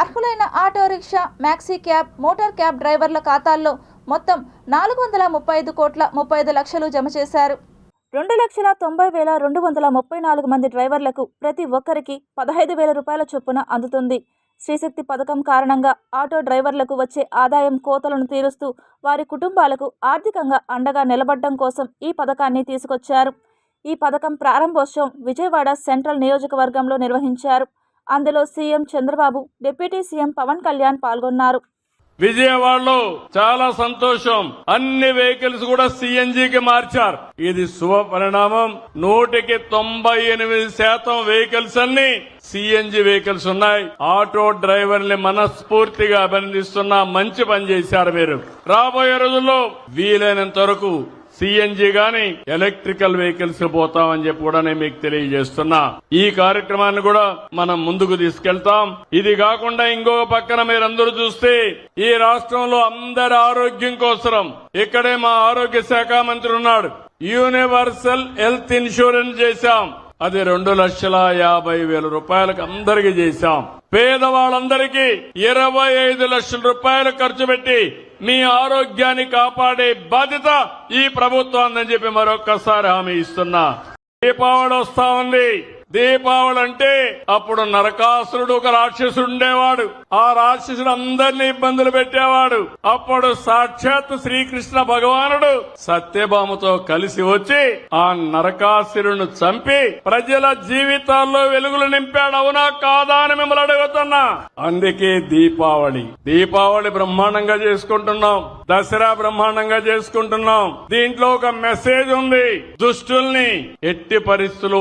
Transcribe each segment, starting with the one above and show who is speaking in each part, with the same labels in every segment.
Speaker 1: అర్హులైన auto rickshaw maxi cab motor cab డ్రైవర్ల ఖాతాల్లో మొత్తం నాలుగు వందల ముప్పై ఐదు కోట్ల ముప్పై ఐదు లక్షలు జమ చేశారు. రెండు లక్షల తొంభై వేల రెండు వందల ముప్పై నాలుగు మంది డ్రైవర్లకు ప్రతి ఒక్కరికి పదహైదు వేల రూపాయల చొప్పున అందుతుంది. శ్రీశక్తి పథకం కారణంగా ఆటో డ్రైవర్లకు వచ్చే ఆదాయం కోతలను తీరుస్తూ వారి కుటుంబాలకు ఆర్థికంగా అండగా నిలబడడం కోసం ఈ పథకాన్ని తీసుకొచ్చారు. ఈ పథకం ప్రారంభోత్సవం విజయవాడ సెంట్రల్ నియోజకవర్గంలో నిర్వహించారు. అందులో CM Chandrababu deputy CM Pavan Kalyan పాల్గొన్నారు.
Speaker 2: విజయవాడలో చాలా సంతోషం. అన్ని వెహికల్స్ కూడా సిఎన్జికి మార్చారు. ఇది శుభ పరిణామం. నూటికి తొంభై ఎనిమిది శాతం వెహికల్స్ అన్ని సిఎన్జి వెహికల్స్ ఉన్నాయి. ఆటో డ్రైవర్ని మనస్ఫూర్తిగా అభినందిస్తున్నా. మంచి పని చేశారు మీరు. రాబోయే రోజుల్లో వీలైనంత వరకు సిఎన్జి గాని ఎలక్ట్రికల్ వెహికల్స్ పోతామని చెప్పి కూడా నేను మీకు తెలియజేస్తున్నా. ఈ కార్యక్రమాన్ని కూడా మనం ముందుకు తీసుకెళ్తాం. ఇది కాకుండా ఇంకో పక్కన మీరందరూ చూస్తే ఈ రాష్ట్రంలో అందరి ఆరోగ్యం కోసరం. ఇక్కడే మా ఆరోగ్య శాఖ మంత్రి ఉన్నాడు. యూనివర్సల్ హెల్త్ ఇన్సూరెన్స్ చేశాం. అది రెండు లక్షల యాభై వేల రూపాయలకు అందరికీ చేశాం. పేదవాళ్ళందరికీ ఇరవై ఐదు లక్షల రూపాయలు ఖర్చు పెట్టి మీ ఆరోగ్యాన్ని కాపాడే బాధ్యత ఈ ప్రభుత్వం చెప్పి మరొక్కసారి హామీ ఇస్తున్నా. దీపావళి వస్తా ఉంది. దీపావళి అంటే అప్పుడు నరకాసురుడు ఒక రాక్షసుడు ఉండేవాడు. ఆ రాక్షసుడు అందరినీ ఇబ్బందులు పెట్టేవాడు. అప్పుడు సాక్షాత్ శ్రీకృష్ణ భగవానుడు సత్యభామతో కలిసి వచ్చి ఆ నరకాసురుని చంపి ప్రజల జీవితాల్లో వెలుగులు నింపాడు. అవునా కాదా అని మిమ్మల్ని అడుగుతున్నా. అందుకే దీపావళి. దీపావళి బ్రహ్మాండంగా చేసుకుంటున్నాం. దసరా బ్రహ్మాండంగా చేసుకుంటున్నాం. దీంట్లో ఒక మెసేజ్ ఉంది. దుష్టుల్ని ఎట్టి పరిస్థితుల్లో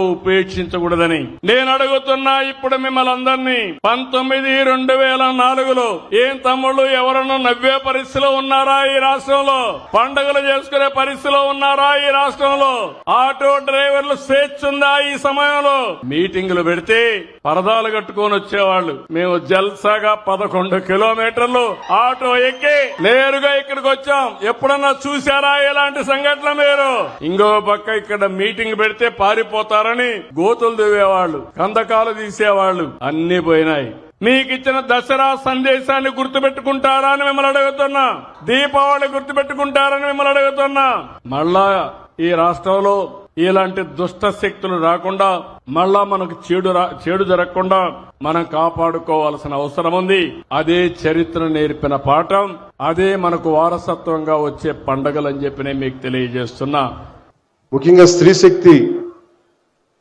Speaker 2: ఉపేక్షించకూడదని నేను అడుగుతున్నా ఇప్పుడు మిమ్మల్ని అందరినీ పంతొమ్మిది రెండు వేల నాలుగులో ఏం తమ్ముళ్ళు ఎవరన్నా నవ్వే పరిస్థితిలో ఉన్నారా ఈ రాష్ట్రంలో? పండుగలు చేసుకునే పరిస్థితిలో ఉన్నారా ఈ రాష్ట్రంలో? ఆటో డ్రైవర్లు స్వేచ్ఛ ఉందా ఈ సమయంలో? మీటింగులు పెడితే పరదాలు కట్టుకొని వచ్చేవాళ్ళు. మేము జల్సాగా పదకొండు కిలోమీటర్లు ఆటో ఎక్కి నేరుగా ఇక్కడికి వచ్చాం. ఎప్పుడన్నా చూసారా ఇలాంటి సంఘటన మీరు? ఇంకో పక్క ఇక్కడ మీటింగ్ పెడితే పారిపోతారని గోతులు దువ్వేవాళ్ళు కందకాలు తీసేవాళ్ళు అన్ని పోయినాయి. మీకు ఇచ్చిన దసరా సందేశాన్ని గుర్తుపెట్టుకుంటారా అని మిమ్మల్ని అడుగుతున్నా. దీపావళి గుర్తుపెట్టుకుంటారని మిమ్మల్ని అడుగుతున్నా. మళ్ళా ఈ రాష్ట్రంలో ఇలాంటి దుష్ట శక్తులు రాకుండా మళ్ళా మనకు చెడు రా- చెడు జరగకుండా మనం కాపాడుకోవాల్సిన అవసరం ఉంది. అదే చరిత్ర నేర్పిన పాఠం అదే మనకు వారసత్వంగా వచ్చే పండగలని చెప్పి నేను మీకు తెలియజేస్తున్నా.
Speaker 3: ముఖ్యంగా స్త్రీ శక్తి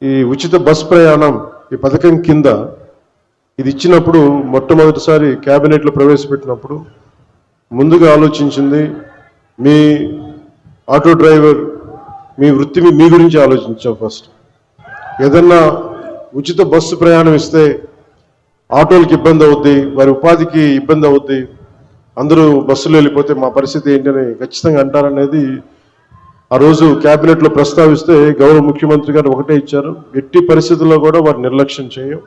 Speaker 3: ఈ ఉచిత బస్ ప్రయాణం ఈ పథకం కింద ఇది ఇచ్చినప్పుడు మొట్టమొదటిసారి క్యాబినెట్లో ప్రవేశపెట్టినప్పుడు ముందుగా ఆలోచించింది మీ ఆటో డ్రైవర్ మీ వృత్తి మీ- గురించి ఆలోచించాం ఫస్ట్. ఏదన్నా ఉచిత బస్సు ప్రయాణం ఇస్తే ఆటోలకి ఇబ్బంది అవుద్ది వారి ఉపాధికి ఇబ్బంది అవుద్ది అందరూ బస్సులో వెళ్ళిపోతే మా పరిస్థితి ఏంటని ఖచ్చితంగా అంటారనేది ఆ రోజు క్యాబినెట్లో లో ప్రస్తావిస్తే గౌరవ ముఖ్యమంత్రి గారు ఒకటే ఇచ్చారు. ఎట్టి పరిస్థితుల్లో కూడా వారిని నిర్లక్ష్యం చేయం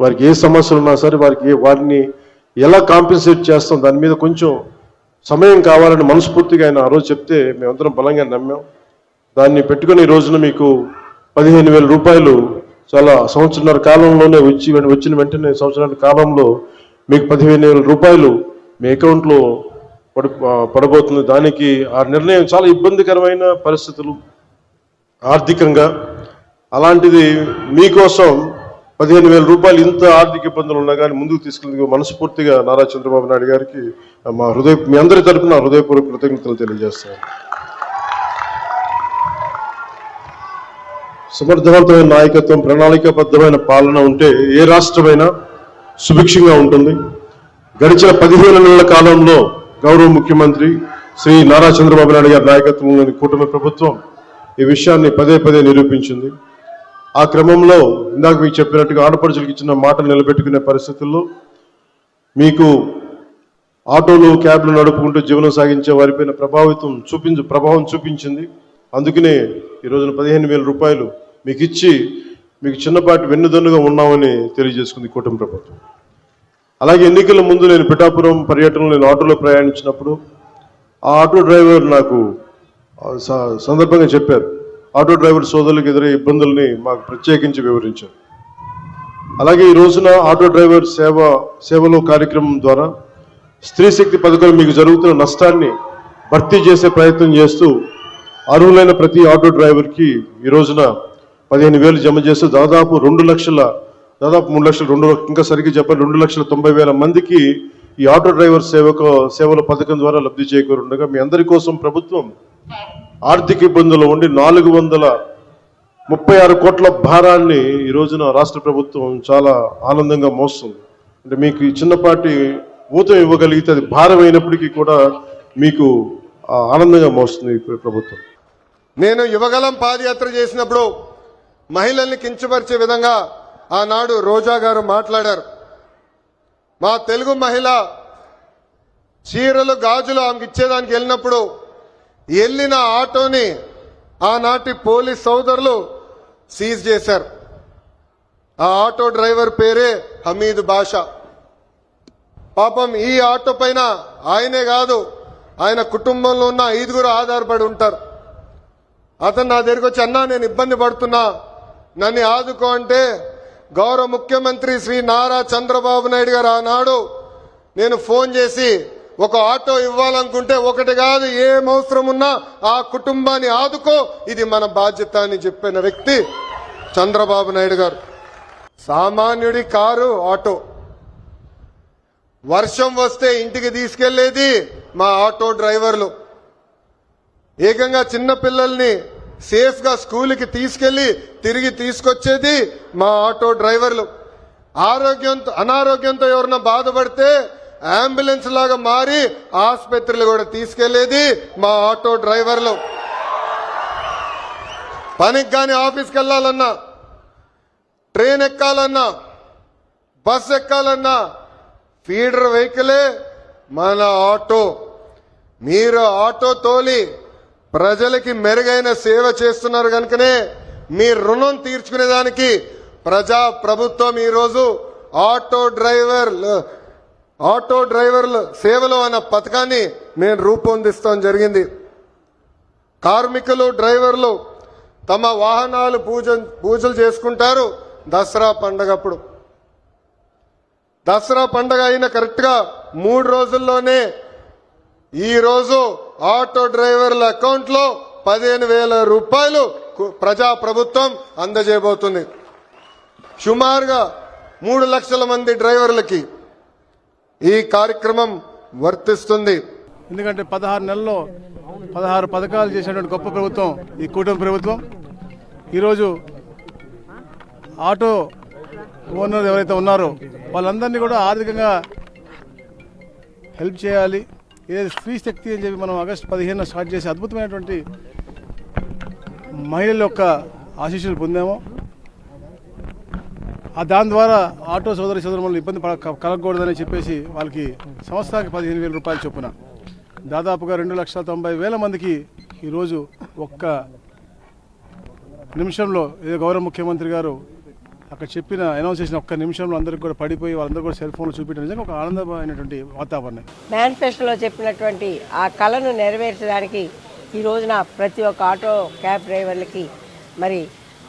Speaker 3: వారికి ఏ సమస్యలు ఉన్నా సరే వారికి వారిని ఎలా కాంపెన్సేట్ చేస్తాం దాని మీద కొంచెం సమయం కావాలని మనస్ఫూర్తిగా ఆయన ఆ రోజు చెప్తే మేమందరం బలంగా నమ్మాం. దాన్ని పెట్టుకుని ఈ రోజున మీకు పదిహేను వేల రూపాయలు చాలా సంవత్సరాల కాలంలోనే వచ్చి వచ్చిన వెంటనే సంవత్సరాల కాలంలో మీకు పదిహేను వేల రూపాయలు మీ అకౌంట్లో పడి పడబోతుంది. దానికి ఆ నిర్ణయం చాలా ఇబ్బందికరమైన పరిస్థితులు. ఆర్థికంగా అలాంటిది మీకోసం పదిహేను వేల రూపాయలు ఇంత ఆర్థిక ఇబ్బందులు ఉన్నా కానీ ముందుకు తీసుకెళ్ళి మనస్ఫూర్తిగా నారా చంద్రబాబు నాయుడు గారికి మా హృదయ మీ అందరి తరపున హృదయపూర్వక కృతజ్ఞతలు తెలియజేస్తాను. సమర్థవంతమైన నాయకత్వం ప్రణాళికాబద్ధమైన పాలన ఉంటే ఏ రాష్ట్రమైనా సుభిక్షంగా ఉంటుంది. గడిచిన పదిహేను నెలల కాలంలో గౌరవ ముఖ్యమంత్రి శ్రీ నారా చంద్రబాబు నాయుడు గారి నాయకత్వంలోని కూటమి ప్రభుత్వం ఈ విషయాన్ని పదే పదే నిరూపించింది. ఆ క్రమంలో ఇందాక మీకు చెప్పినట్టుగా ఆడపడుచులకు ఇచ్చిన మాటలు నిలబెట్టుకునే పరిస్థితుల్లో మీకు ఆటోలు క్యాబ్లు నడుపుకుంటూ జీవనం సాగించే వారిపైన ప్రభావితం చూపించు ప్రభావం చూపించింది. అందుకనే ఈ రోజున పదిహేను వేల రూపాయలు మీకు ఇచ్చి మీకు చిన్నపాటి వెన్నుదన్నుగా ఉన్నామని తెలియజేసుకుంది కూటమి ప్రభుత్వం. అలాగే ఎన్నికల ముందు నేను పిఠాపురం పర్యటనలో నేను ఆటోలో ప్రయాణించినప్పుడు ఆ ఆటో డ్రైవర్ నాకు స- సందర్భంగా చెప్పారు. ఆటో డ్రైవర్ సోదరులకు ఎదురయ్యే ఇబ్బందుల్ని మాకు ప్రత్యేకించి వివరించారు. అలాగే ఈ రోజున ఆటో డ్రైవర్ సేవ సేవలో కార్యక్రమం ద్వారా స్త్రీ శక్తి పథకం మీకు జరుగుతున్న నష్టాన్ని భర్తీ చేసే ప్రయత్నం చేస్తూ అర్హులైన ప్రతి ఆటో డ్రైవర్కి ఈ రోజున పదిహేను వేలు జమ చేస్తూ దాదాపు రెండు లక్షల దాదాపు మూడు లక్షలు రెండు ఇంకా సరిగ్గా చెప్పాలి రెండు లక్షల తొంభై వేల మందికి ఈ ఆటో డ్రైవర్ సేవకు సేవల పథకం ద్వారా లబ్ధి చేకూరుండగా మీ అందరి కోసం ప్రభుత్వం ఆర్థిక ఇబ్బందులు ఉండి నాలుగు వందల ముప్పై ఆరు కోట్ల భారాన్ని ఈ రోజున రాష్ట్ర ప్రభుత్వం చాలా ఆనందంగా మోస్తుంది. అంటే మీకు ఈ చిన్నపాటి ఊతం ఇవ్వగలిగితే అది భారం అయినప్పటికీ కూడా మీకు ఆనందంగా మోస్తుంది ప్రభుత్వం.
Speaker 4: నేను యువగలం పాదయాత్ర చేసినప్పుడు మహిళల్ని కించపరిచే విధంగా ఆనాడు రోజా గారు మాట్లాడారు. మా తెలుగు మహిళ చీరలు గాజులు ఆమెకి ఇచ్చేదానికి వెళ్ళినప్పుడు వెళ్ళిన ఆటోని ఆనాటి పోలీస్ సోదరులు సీజ్ చేశారు. ఆ ఆటో డ్రైవర్ పేరే హమీద్ బాషా. పాపం ఈ ఆటో పైన ఆయనే కాదు ఆయన కుటుంబంలో ఉన్న ఐదుగురు ఆధారపడి ఉంటారు. అతను నా దగ్గరికి వచ్చి అన్నా నేను ఇబ్బంది పడుతున్నా. నన్ను ఆదుకో అంటే గౌరవ ముఖ్యమంత్రి శ్రీ నారా చంద్రబాబు నాయుడు గారు ఆనాడు నేను ఫోన్ చేసి ఒక ఆటో ఇవ్వాలనుకుంటే ఒకటి కాదు ఏం అవసరం ఉన్నా ఆ కుటుంబాన్ని ఆదుకో ఇది మన బాధ్యత అని చెప్పిన వ్యక్తి చంద్రబాబు నాయుడు గారు. సామాన్యుడి కారు ఆటో. వర్షం వస్తే ఇంటికి తీసుకెళ్ళేది మా ఆటో డ్రైవర్లు. ఏకంగా చిన్నపిల్లల్ని సేఫ్గా సేఫ్గా స్కూల్కి తీసుకెళ్ళి తిరిగి తీసుకొచ్చేది మా ఆటో డ్రైవర్లు. ఆరోగ్యంతో అనారోగ్యంతో ఎవరన్నా బాధపడితే అంబులెన్స్ లాగా మారి ఆసుపత్రులు కూడా తీసుకెళ్ళేది మా ఆటో డ్రైవర్లు. పనికి కానీ ఆఫీస్కి వెళ్ళాలన్నా ట్రైన్ ఎక్కాలన్నా బస్ ఎక్కాలన్నా ఫీడర్ వెహికలే మన ఆటో. మీరు ఆటో తోలి ప్రజలకి మెరుగైన సేవ చేస్తున్నారు కనుకనే మీ రుణం తీర్చుకునేదానికి ప్రజా ప్రభుత్వం ఈరోజు ఆటో డ్రైవర్ ఆటో డ్రైవర్ల సేవలు అన్న పథకాన్ని మేము రూపొందిస్తాం జరిగింది. కార్మికులు డ్రైవర్లు తమ వాహనాలు పూజ పూజలు చేసుకుంటారు దసరా పండగప్పుడు. దసరా పండగ అయిన కరెక్ట్గా మూడు రోజుల్లోనే ఈ రోజు ఆటో డ్రైవర్ల అకౌంట్లో పదిహేను వేల రూపాయలు ప్రజా ప్రభుత్వం అందజేయబోతుంది. సుమారుగా మూడు లక్షల మంది డ్రైవర్లకి ఈ కార్యక్రమం వర్తిస్తుంది.
Speaker 5: ఎందుకంటే పదహారు నెలల్లో పదహారు పథకాలు చేసినటువంటి గొప్ప ప్రభుత్వం ఈ కూటమి ప్రభుత్వం. ఈరోజు ఆటో ఓనర్ ఎవరైతే ఉన్నారో వాళ్ళందరినీ కూడా ఆర్థికంగా హెల్ప్ చేయాలి. ఏదైతే స్త్రీ శక్తి అని చెప్పి మనం ఆగస్టు పదిహేను స్టార్ట్ చేసి అద్భుతమైనటువంటి మహిళల యొక్క ఆశీస్సులు పొందాము. ఆ దాని ద్వారా ఆటో సోదరి సోదరులు ఇబ్బంది పడ కలగకూడదని చెప్పేసి వాళ్ళకి సంవత్సరానికి పదిహేను వేల రూపాయలు చొప్పున. దాదాపుగా రెండు లక్షల తొంభై వేల మందికి ఈరోజు ఒక్క నిమిషంలో ఏదో గౌరవ ముఖ్యమంత్రి గారు అక్కడ చెప్పిన అనౌన్స్ చేసిన ఒక్క నిమిషంలో అందరికి కూడా పడిపోయి వాళ్ళందరూ కూడా సెల్ ఫోన్లో చూపించడం నిజంగా ఒక ఆనందమైనటువంటి వాతావరణం.
Speaker 6: మేనిఫెస్టోలో చెప్పినటువంటి ఆ కళను నెరవేర్చడానికి ఈ రోజున ప్రతి ఒక్క ఆటో క్యాబ్ డ్రైవర్లకి మరి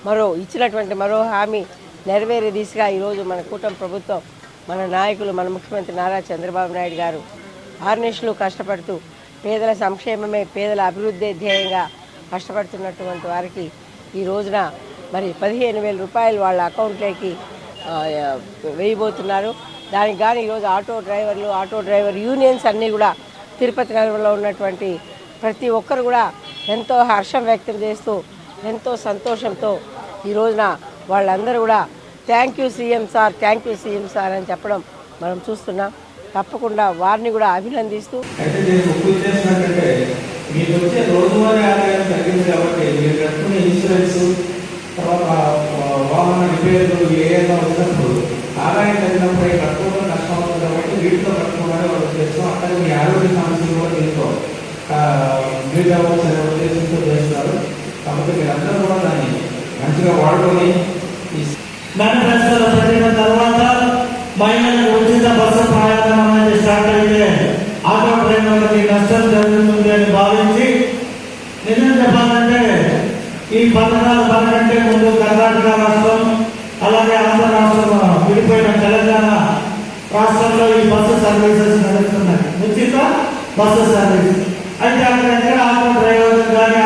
Speaker 6: మరో ఇచ్చినటువంటి మరో హామీ నెరవేరే దిశగా ఈరోజు మన కూటమి ప్రభుత్వం మన నాయకులు మన ముఖ్యమంత్రి నారా చంద్రబాబు నాయుడు గారు ఆర్నిషులు కష్టపడుతూ పేదల సంక్షేమమే పేదల అభివృద్ధి ధ్యేయంగా కష్టపడుతున్నటువంటి వారికి ఈ రోజున మరి పదిహేను వేల రూపాయలు వాళ్ళ అకౌంట్లోకి వేయబోతున్నారు. దానికి కానీ ఈరోజు ఆటో డ్రైవర్లు ఆటో డ్రైవర్ యూనియన్స్ అన్నీ కూడా తిరుపతి నగరంలో ఉన్నటువంటి ప్రతి ఒక్కరు కూడా ఎంతో హర్షం వ్యక్తం చేస్తూ ఎంతో సంతోషంతో ఈ రోజున వాళ్ళందరూ కూడా thank you CM sir thank you CM sir అని చెప్పడం మనం చూస్తున్నాం. తప్పకుండా వారిని కూడా అభినందిస్తూ.
Speaker 7: మీరు వచ్చే రోజువారీ ఆదాయం తగ్గింది కాబట్టి మీరు కట్టుకునే ఇన్సూరెన్స్ వాహన రిపేర్లు ఏదైనా వచ్చినప్పుడు ఆదాయం తగ్గినప్పుడు అవి కట్టుకోవడం నష్టం అవుతుంది కాబట్టి వీటితో కట్టుకోవడానికి ఒక ఉద్దేశం. అక్కడ మీ ఆరోగ్య సమస్యలు కూడా దీంతో మీట్ అవ్వాల్సిన ఉద్దేశంతో చేస్తారు కాబట్టి మీరందరూ కూడా దాన్ని మంచిగా వాడుకొని
Speaker 8: మేనిఫెస్టోలో పెట్టిన తర్వాత మహిళలకు ఉచిత బస్సు ప్రయాణం అనేది స్టార్ట్ అయితే ఆటో డ్రైవర్లకి నష్టం జరుగుతుంది అని భావించి నిజం చెప్పాలంటే ఈ పథకాలు ఎందుకు కర్ణాటక రాష్ట్రం అలాగే ఆంధ్ర రాష్ట్రం విడిపోయిన తెలంగాణ రాష్ట్రంలో ఈ బస్సు సర్వీసెస్ నడుస్తున్నాయి ఉచిత బస్సు సర్వీస్. అయితే అక్కడ ఎక్కడ ఆటో డ్రైవర్ కానీ